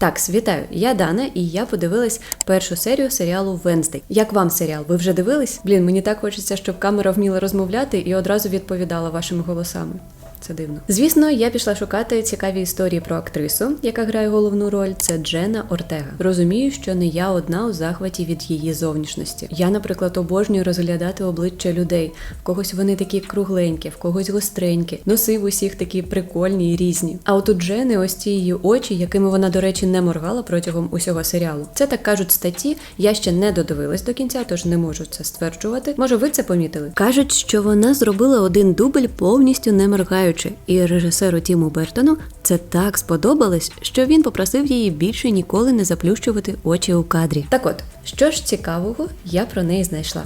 Так, вітаю, я Дана, і я подивилась першу серію серіалу Венздей. Як вам серіал? Ви вже дивились? Блін, мені так хочеться, щоб камера вміла розмовляти і одразу відповідала вашими голосами. Це дивно. Звісно, я пішла шукати цікаві історії про актрису, яка грає головну роль. Це Джена Ортега. Розумію, що не я одна у захваті від її зовнішності. Я, наприклад, обожнюю розглядати обличчя людей. В когось вони такі кругленькі, в когось гостренькі, носи в усіх такі прикольні і різні. А от у Джени ось ці її очі, якими вона, до речі, не моргала протягом усього серіалу. Це так кажуть статті. Я ще не додивилась до кінця, тож не можу це стверджувати. Може, ви це помітили? Кажуть, що вона зробила один дубль повністю не моргаючи, і режисеру Тіму Бертону це так сподобалось, що він попросив її більше ніколи не заплющувати очі у кадрі. Так от, що ж цікавого, я про неї знайшла.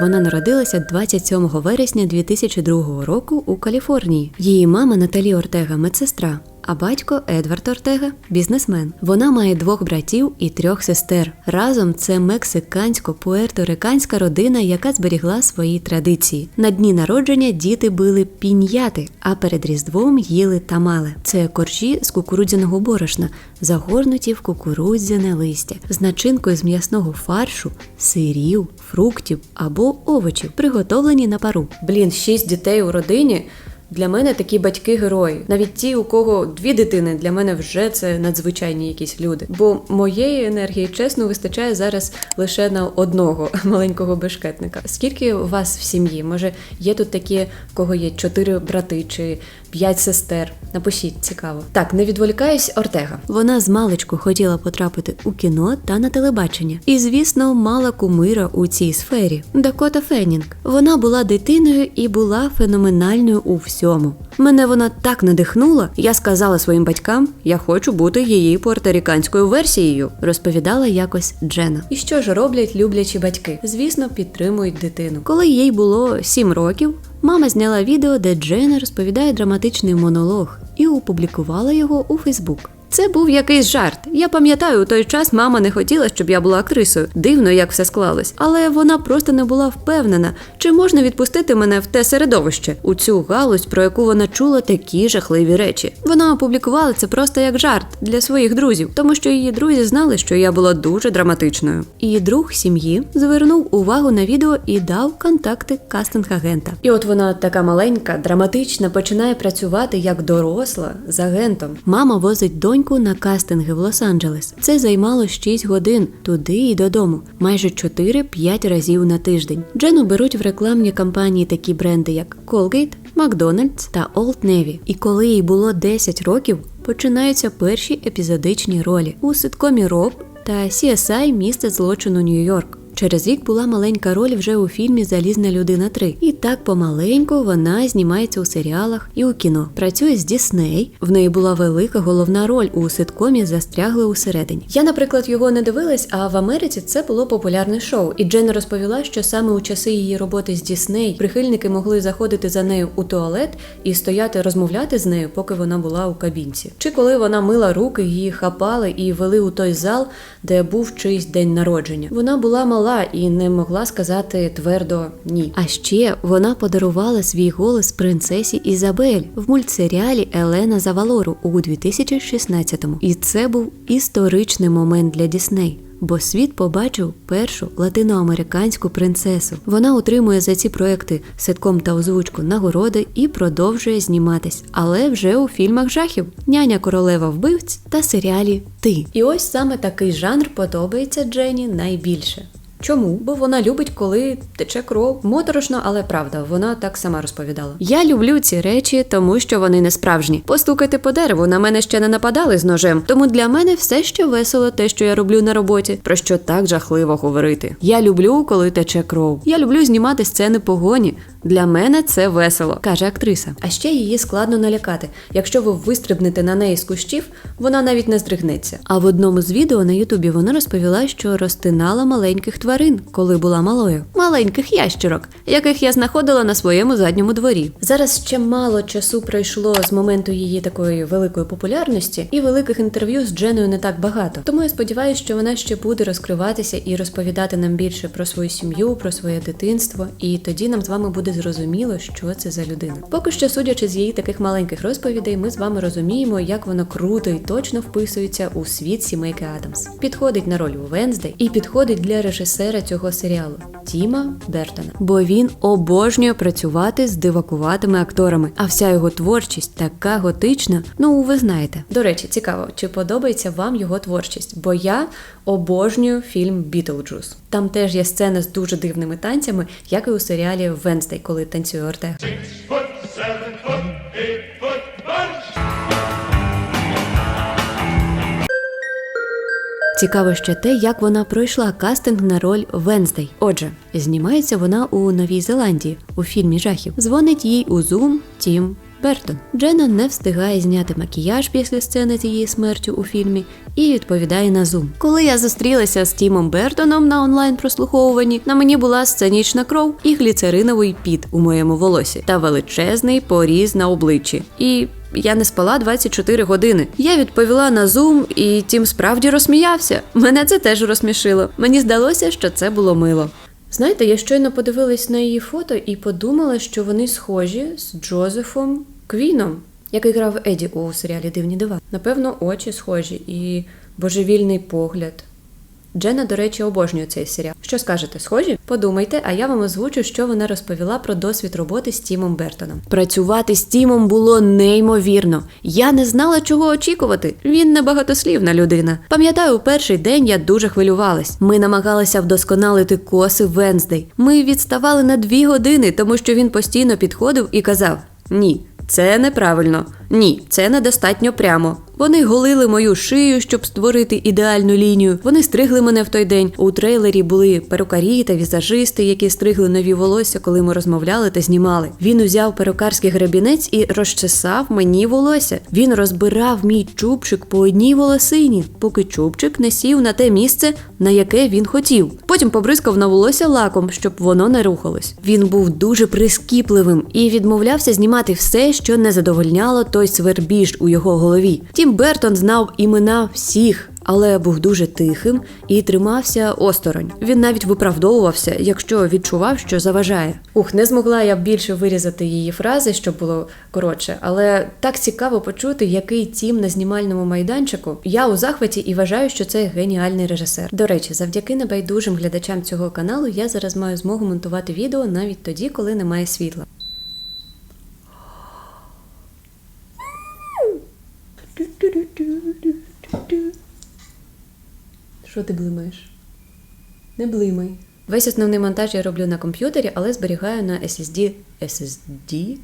Вона народилася 27 вересня 2002 року у Каліфорнії. Її мама Наталі Ортега медсестра. А батько Едвард Ортега бізнесмен. Вона має двох братів і трьох сестер. Разом це мексикансько-пуерториканська родина, яка зберігла свої традиції. На дні народження діти били піньяти, а перед різдвом їли тамали. Це коржі з кукурудзяного борошна, загорнуті в кукурудзяне листя, з начинкою з м'ясного фаршу, сирів, фруктів або овочів, приготовлені на пару. Блін, шість дітей у родині. Для мене такі батьки герої. Навіть ті, у кого дві дитини, для мене вже це надзвичайні якісь люди. Бо моєї енергії, чесно, вистачає зараз лише на одного маленького бешкетника. Скільки у вас в сім'ї? Може, є тут такі, в кого є чотири брати чи п'ять сестер? Напишіть, цікаво. Так, не відволікаюсь, Ортега. Вона з маличку хотіла потрапити у кіно та на телебачення. І, звісно, мала кумира у цій сфері Дакота Феннінг. Вона була дитиною і була феноменальною у всьому. Мене вона так надихнула. Я сказала своїм батькам, я хочу бути її пуерторіканською версією, розповідала якось Джена. І що ж роблять люблячі батьки? Звісно, підтримують дитину. Коли їй було 7 років, мама зняла відео, де Джена розповідає драматичний монолог і опублікувала його у Фейсбук. Це був якийсь жарт. Я пам'ятаю, у той час мама не хотіла, щоб я була актрисою. Дивно, як все склалось. Але вона просто не була впевнена, чи можна відпустити мене в те середовище, у цю галузь, про яку вона чула такі жахливі речі. Вона опублікувала це просто як жарт для своїх друзів, тому що її друзі знали, що я була дуже драматичною. Її друг сім'ї звернув увагу на відео і дав контакти кастинг-агента. І от вона така маленька, драматична, починає працювати як доросла з агентом. Мама возить доньку на кастинги в Лос-Анджелес. Це займало 6 годин туди і додому, майже 4-5 разів на тиждень. Джену беруть в рекламні кампанії такі бренди, як Colgate, McDonald's та Old Navy. І коли їй було 10 років, починаються перші епізодичні ролі у ситкомі Роб та CSI місце злочину Нью-Йорк. Через рік була маленька роль вже у фільмі Залізна людина 3. І так помаленьку вона знімається у серіалах і у кіно. Працює з Дісней. В неї була велика головна роль у ситкомі Застрягли усередині. Я, наприклад, його не дивилась, а в Америці це було популярне шоу. І Джен розповіла, що саме у часи її роботи з Дісней прихильники могли заходити за нею у туалет і стояти розмовляти з нею, поки вона була у кабінці. Чи коли вона мила руки, її хапали і вели у той зал, де був чийсь день народження. Вона була мала і не могла сказати твердо ні. А ще вона подарувала свій голос принцесі Ізабель в мультсеріалі Елена Завалору у 2016-му. І це був історичний момент для Дісней. Бо світ побачив першу латиноамериканську принцесу. Вона отримує за ці проекти ситком та озвучку нагороди і продовжує зніматись, але вже у фільмах жахів Няня королева вбивць та серіалі Ти. І ось саме такий жанр подобається Джені найбільше. Чому? Бо вона любить, коли тече кров. Моторошно, але правда, вона так сама розповідала. Я люблю ці речі, тому що вони не справжні. Постукати по дереву на мене ще не нападали з ножем. Тому для мене все ще весело те, що я роблю на роботі, про що так жахливо говорити. Я люблю, коли тече кров. Я люблю знімати сцени погоні. Для мене це весело, каже актриса. А ще її складно налякати. Якщо ви вистрибнете на неї з кущів, вона навіть не здригнеться. А в одному з відео на Ютубі вона розповіла, що розтинала маленьких тварин. Тварин, коли була малою. Маленьких ящерок, яких я знаходила на своєму задньому дворі. Зараз ще мало часу пройшло з моменту її такої великої популярності, і великих інтерв'ю з Дженою не так багато. Тому я сподіваюся, що вона ще буде розкриватися і розповідати нам більше про свою сім'ю, про своє дитинство, і тоді нам з вами буде зрозуміло, що це за людина. Поки що, судячи з її таких маленьких розповідей, ми з вами розуміємо, як вона круто і точно вписується у світ сімейки Адамс. Підходить на роль у Венздей і підходить для режисера цього серіалу Тіма Бертона. Бо він обожнює працювати з дивакуватими акторами, а вся його творчість така готична. Ну, ви знаєте. До речі, цікаво, чи подобається вам його творчість? Бо я обожнюю фільм Бітлджус. Там теж є сцена з дуже дивними танцями, як і у серіалі Венздей, коли танцює Ортега. Цікаво ще те, як вона пройшла кастинг на роль Венздей. Отже, знімається вона у Новій Зеландії у фільмі жахів. Дзвонить їй у Zoom Тім Бертон. Джена не встигає зняти макіяж після сцени цієї смерті у фільмі і відповідає на Zoom. Коли я зустрілася з Тімом Бертоном на онлайн прослуховуванні, на мені була сценічна кров і гліцериновий піт у моєму волосі та величезний поріз на обличчі. І я не спала 24 години. Я відповіла на Zoom, і Тім справді розсміявся. Мене це теж розсмішило. Мені здалося, що це було мило. Знаєте, я щойно подивилась на її фото і подумала, що вони схожі з Джозефом Квіном, який грав Еді у серіалі Дивні дива. Напевно, очі схожі і божевільний погляд. Джена, до речі, обожнює цей серіал. Що скажете, схожі? Подумайте, а я вам озвучу, що вона розповіла про досвід роботи з Тімом Бертоном. Працювати з Тімом було неймовірно. Я не знала, чого очікувати. Він небагатослівна людина. Пам'ятаю, у перший день я дуже хвилювалась. Ми намагалися вдосконалити коси Венздей. Ми відставали на дві години, тому що він постійно підходив і казав: Ні, це неправильно. Ні, це недостатньо прямо. Вони голили мою шию, щоб створити ідеальну лінію. Вони стригли мене в той день. У трейлері були перукарі та візажисти, які стригли нові волосся, коли ми розмовляли та знімали. Він узяв перукарський гребінець і розчесав мені волосся. Він розбирав мій чубчик по одній волосині, поки чубчик не сів на те місце, на яке він хотів. Потім побризкав на волосся лаком, щоб воно не рухалось. Він був дуже прискіпливим і відмовлявся знімати все, що не задовольняло той свербіж у його голові. Тім Бертон знав імена всіх. Але був дуже тихим і тримався осторонь. Він навіть виправдовувався, якщо відчував, що заважає. Ух, не змогла я більше вирізати її фрази, щоб було коротше, але так цікаво почути, який тім на знімальному майданчику. Я у захваті і вважаю, що це геніальний режисер. До речі, завдяки небайдужим глядачам цього каналу я зараз маю змогу монтувати відео навіть тоді, коли немає світла. Що ти блимаєш? Не блимай. Весь основний монтаж я роблю на комп'ютері, але зберігаю на SSD. SSD?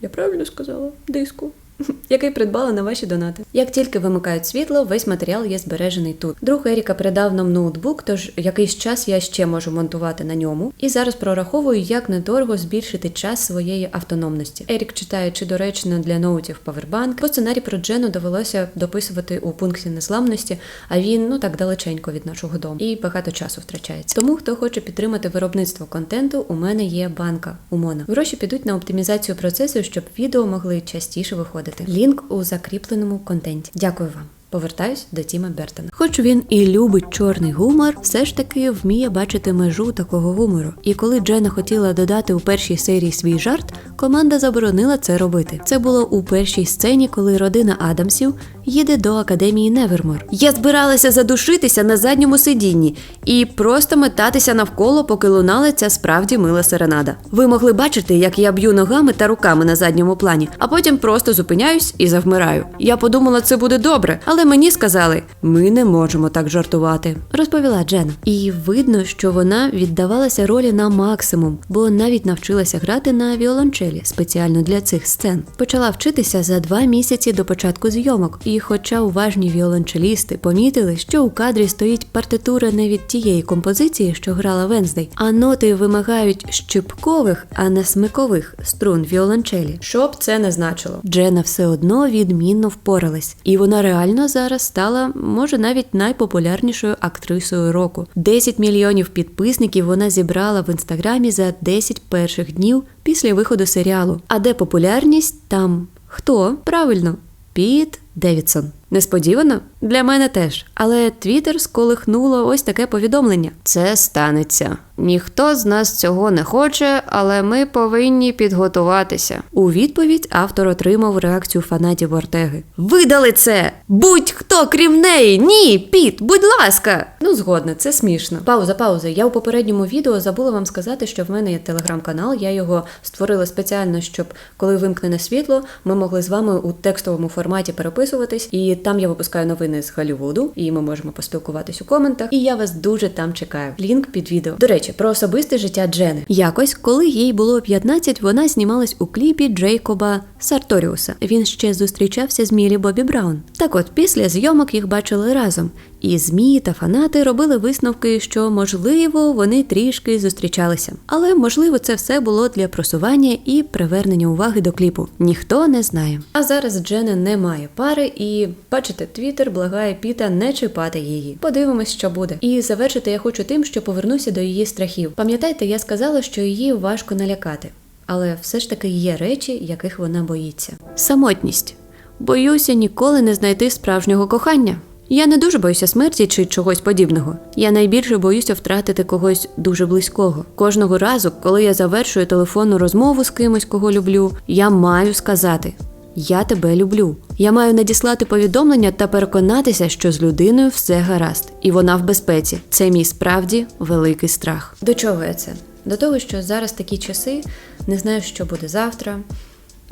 Я правильно сказала? Диску. Який придбала на ваші донати. Як тільки вимикають світло, весь матеріал є збережений тут. Друг Еріка передав нам ноутбук, тож якийсь час я ще можу монтувати на ньому. І зараз прораховую, як недорого збільшити час своєї автономності. Ерік читає, чи доречно для ноутів павербанк. По сценарій про Джену довелося дописувати у пункті незламності, а він ну так далеченько від нашого дому. І багато часу втрачається. Тому хто хоче підтримати виробництво контенту, у мене є банка Умона. Гроші підуть на оптимізацію процесу, щоб відео могли частіше виходити. Лінк у закріпленому контенті. Дякую вам. Повертаюсь до Тіма Бертона. Хоч він і любить чорний гумор, все ж таки вміє бачити межу такого гумору. І коли Джена хотіла додати у першій серії свій жарт, команда заборонила це робити. Це було у першій сцені, коли родина Адамсів їде до академії Невермор. Я збиралася задушитися на задньому сидінні і просто метатися навколо, поки лунала ця справді мила серенада. Ви могли бачити, як я б'ю ногами та руками на задньому плані, а потім просто зупиняюсь і завмираю. Я подумала, це буде добре, але мені сказали, ми не можемо так жартувати, розповіла Джена. І видно, що вона віддавалася ролі на максимум, бо навіть навчилася грати на віолончелі спеціально для цих сцен. Почала вчитися за два місяці до початку зйомок. І, хоча уважні віолончелісти помітили, що у кадрі стоїть партитура не від тієї композиції, що грала Венздей, а ноти вимагають щипкових, а не смикових струн віолончелі. Що б це не значило. Джена все одно відмінно впоралась, і вона реально зараз стала, може, навіть найпопулярнішою актрисою року. 10 мільйонів підписників вона зібрала в інстаграмі за 10 перших днів після виходу серіалу. А де популярність, там хто? Правильно, Піт Девідсон. Несподівано? Для мене теж. Але Твіттер сколихнуло ось таке повідомлення: це станеться. Ніхто з нас цього не хоче, але ми повинні підготуватися. У відповідь автор отримав реакцію фанатів Ортеги. Видали це! Будь-хто крім неї! Ні, Піт, будь ласка! Ну, згодна, це смішно. Пауза, пауза. Я у попередньому відео забула вам сказати, що в мене є телеграм-канал. Я його створила спеціально, щоб коли вимкнене світло, ми могли з вами у текстовому форматі переписуватись. І там я випускаю новини з Голлівуду, і ми можемо поспілкуватись у коментах. І я вас дуже там чекаю. Лінк під відео. До речі, про особисте життя Джени. Якось, коли їй було 15, вона знімалась у кліпі Джейкоба Сарторіуса. Він ще зустрічався з Мілі Бобі Браун. Так от, після зйомок їх бачили разом. І ЗМІ та фанати робили висновки, що можливо вони трішки зустрічалися. Але можливо це все було для просування і привернення уваги до кліпу. Ніхто не знає. А зараз Джени немає пари, і бачите, Твіттер благає Піта не чіпати її. Подивимось, що буде. І завершити я хочу тим, що повернуся до її страхів. Пам'ятаєте, я сказала, що її важко налякати. Але все ж таки є речі, яких вона боїться. Самотність. Боюся ніколи не знайти справжнього кохання. Я не дуже боюся смерті чи чогось подібного. Я найбільше боюся втратити когось дуже близького. Кожного разу, коли я завершую телефонну розмову з кимось, кого люблю, я маю сказати: Я тебе люблю. Я маю надіслати повідомлення та переконатися, що з людиною все гаразд, і вона в безпеці. Це мій справді великий страх. До чого я це? До того, що зараз такі часи, не знаю, що буде завтра.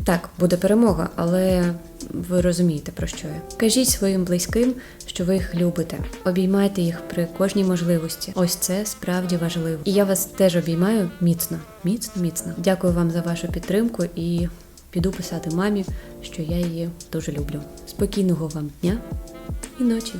Так, буде перемога, але ви розумієте про що я. Кажіть своїм близьким, що ви їх любите. Обіймайте їх при кожній можливості. Ось це справді важливо. І я вас теж обіймаю міцно, міцно, міцно. Дякую вам за вашу підтримку і піду писати мамі, що я її дуже люблю. Спокійного вам дня і ночі.